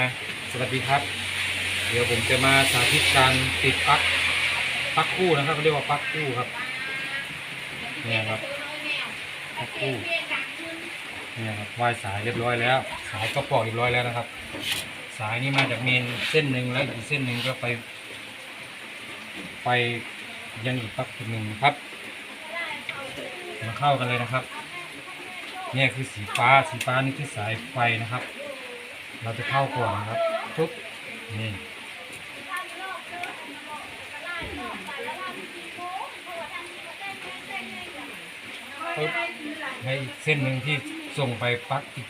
นะสวัสดีครับ เดี๋ยวผมจะมาสาธิตการติดปลั๊กปลั๊กคู่นะครับเขาเรียกว่าปลั๊กคู่ครับเนี่ยครับปลั๊กคู่เนี่ยครับวายสายเรียบร้อยแล้ว สายก็ปอกเรียบร้อยแล้วนะครับ สายนี้มาจากเมนเส้นหนึ่งแล้วอีกเส้นหนึ่งก็ไป ไปยังอีกปลั๊กหนึ่งครับมาเข้ากันเลยนะครับ เนี่ยคือสีฟ้าสีฟ้านี่คือสายไฟนะครับ เราจะเข้าก่อนนะครับทุบนี่ปุ๊บในอีกเส้นหนึ่งที่ส่งไปปักอีก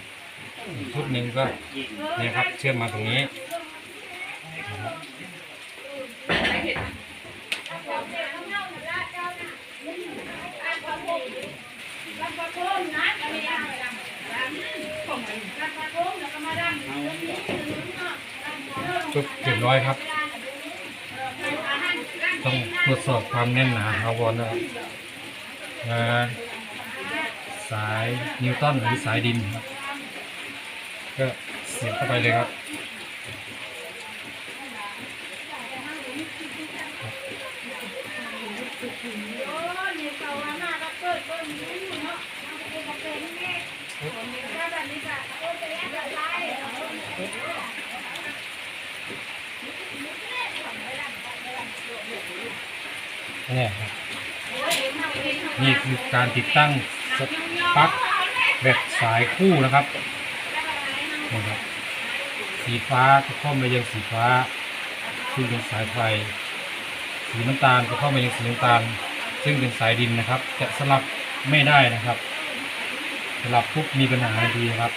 อีกชุดหนึ่งก็เนี่ยครับเชื่อมมาตรงนี้นะครับ ทุบเรียบร้อยครับ ต้องตรวจสอบความแน่นหนาของวอลนะครับอ่าสายนิวตันหรือสายดินครับ ก็เสียบเข้าไปเลยครับเนี่ยนี่คือการติดตั้งสปลั๊กแบบสายคู่นะครับนี่ครับสีฟ้าก็เข้ามายังสีฟ้าซึ่งเป็นสายไฟ สีน้ำตาลก็เข้ามายังสีน้ำตาล ซึ่งเป็นสายดินนะครับ จะสลับไม่ได้นะครับสลับปุ๊บมีปัญหาทันทีครับ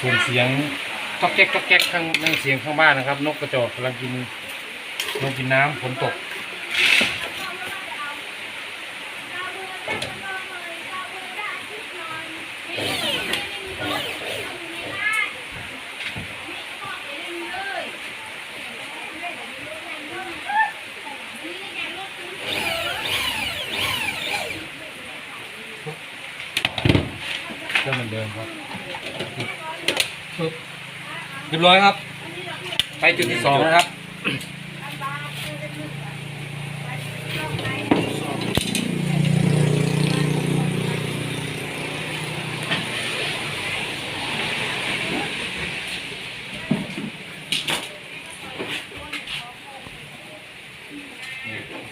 ส่วนเสียงก็แก๊กก็แก๊กข้างนั่นเสียงข้างบ้านนะครับ นกกระจอกกำลังกินลงกินน้ำฝนตกก็เหมือนเดิมครับ เรียบร้อยครับ ไปจุดที่สองนะครับ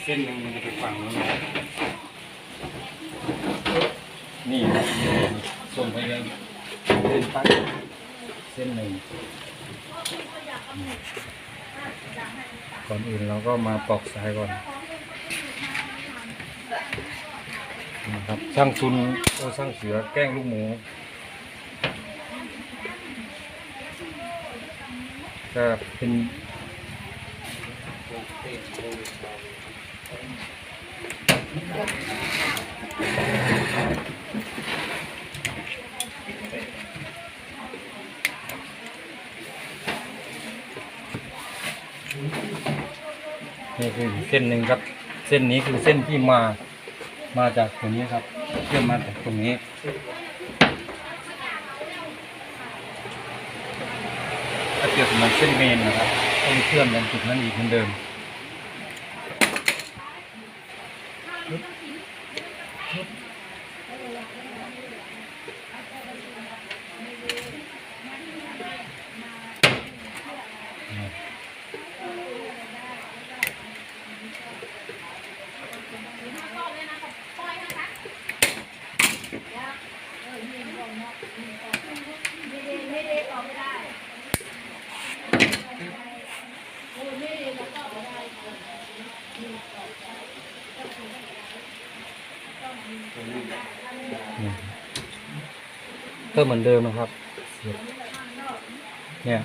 เส้นหนึ่งมันจะไปฝั่งนู้นนะนี่ส่งไปยังเส้นปัก เส้นหนึ่งก่อนอื่นเราก็มาปอกสายก่อนนะครับช่างซุนโอ้ช่างเสือแกล้งลูกหมูก็เป็น นี่คือเส้นหนึ่งครับ เส้นนี้คือเส้นที่มามาจากตรงนี้ครับเชื่อมมาจากตรงนี้ถ้าเปรียบเหมือนเส้นเมนนะครับต้องเชื่อมยังจุดนั้นอีกเหมือนเดิม ก็เหมือนเดิมนะครับเสียบเนี่ย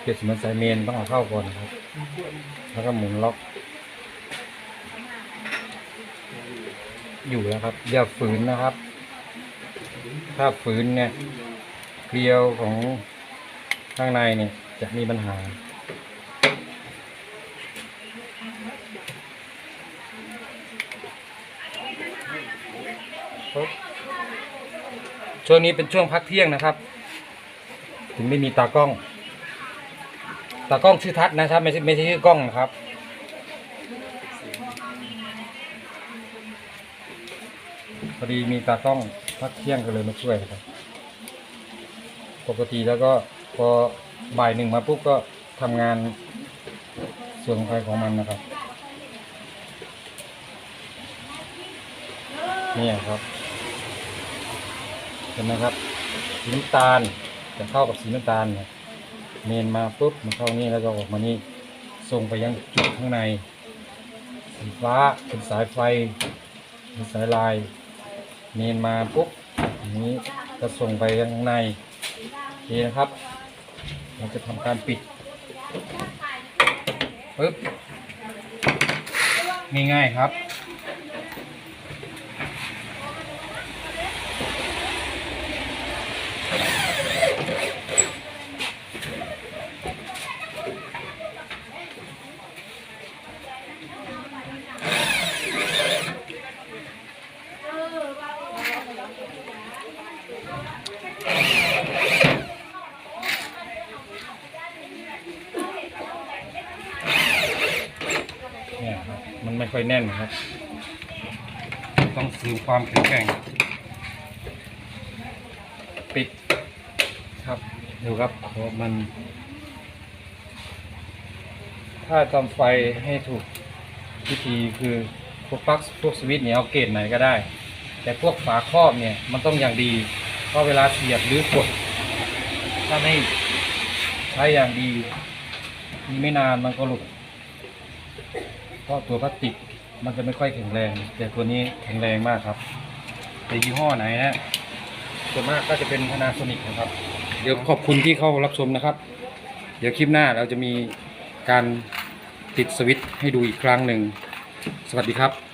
เปรียบเสมือนสายเมนต้องเอาเข้าก่อนนะครับ แล้วก็หมุนล็อก อยู่แล้วครับอย่าฝืนนะครับ ถ้าฝืนเนี่ยเกลียวของข้างในเนี่ยจะมีปัญหา ช่วงนี้เป็นช่วงพักเที่ยงนะครับ ถึงไม่มีตากล้อง ตากล้องชื่อทัศนะครับ ไม่ใช่ไม่ใช่ชื่อกล้องนะครับพอดีมีตากล้องพักเที่ยงก็เลยมาช่วยนะครับ ปกติแล้วก็พอบ่ายหนึ่งมาปุ๊บก็ทำงานส่วนของใครของมันนะครับนี่ครับ เห็นไหมครับสีน้ำตาลจะเข้ากับสีน้ำตาลเนี่ยเมนมาปุ๊บมันเข้านี่แล้วก็ออกมานี่ส่งไปยังจุดข้างในสีฟ้าเป็นสายไฟเป็นสายลายเมนมาปุ๊บอย่างนี้ก็ส่งไปยังข้างในโอเคนะครับ เราจะทำการปิดปึ๊บง่ายๆครับ มันไม่ค่อยแน่นนะครับ ต้องเสริมความแข็งแกร่ง ปิดครับดูครับเพราะมัน ถ้าทำไฟให้ถูกวิธีคือพวกปลั๊กพวกสวิตช์เนี่ยเอาเกรดไหนก็ได้ แต่พวกฝาครอบเนี่ยมันต้องอย่างดีเพราะเวลาเสียบหรือกดถ้าไม่ใช้อย่างดีมีไม่นานมันก็หลุด เพราะตัวพลาสติกมันจะไม่ค่อยแข็งแรง แต่ตัวนี้แข็งแรงมากครับแต่ยี่ห้อไหนนะส่วนมากก็จะเป็นพนาโซนิกนะครับ เดี๋ยวขอบคุณที่เข้ารับชมนะครับ เดี๋ยวคลิปหน้าเราจะมีการติดสวิตช์ให้ดูอีกครั้งหนึ่ง สวัสดีครับ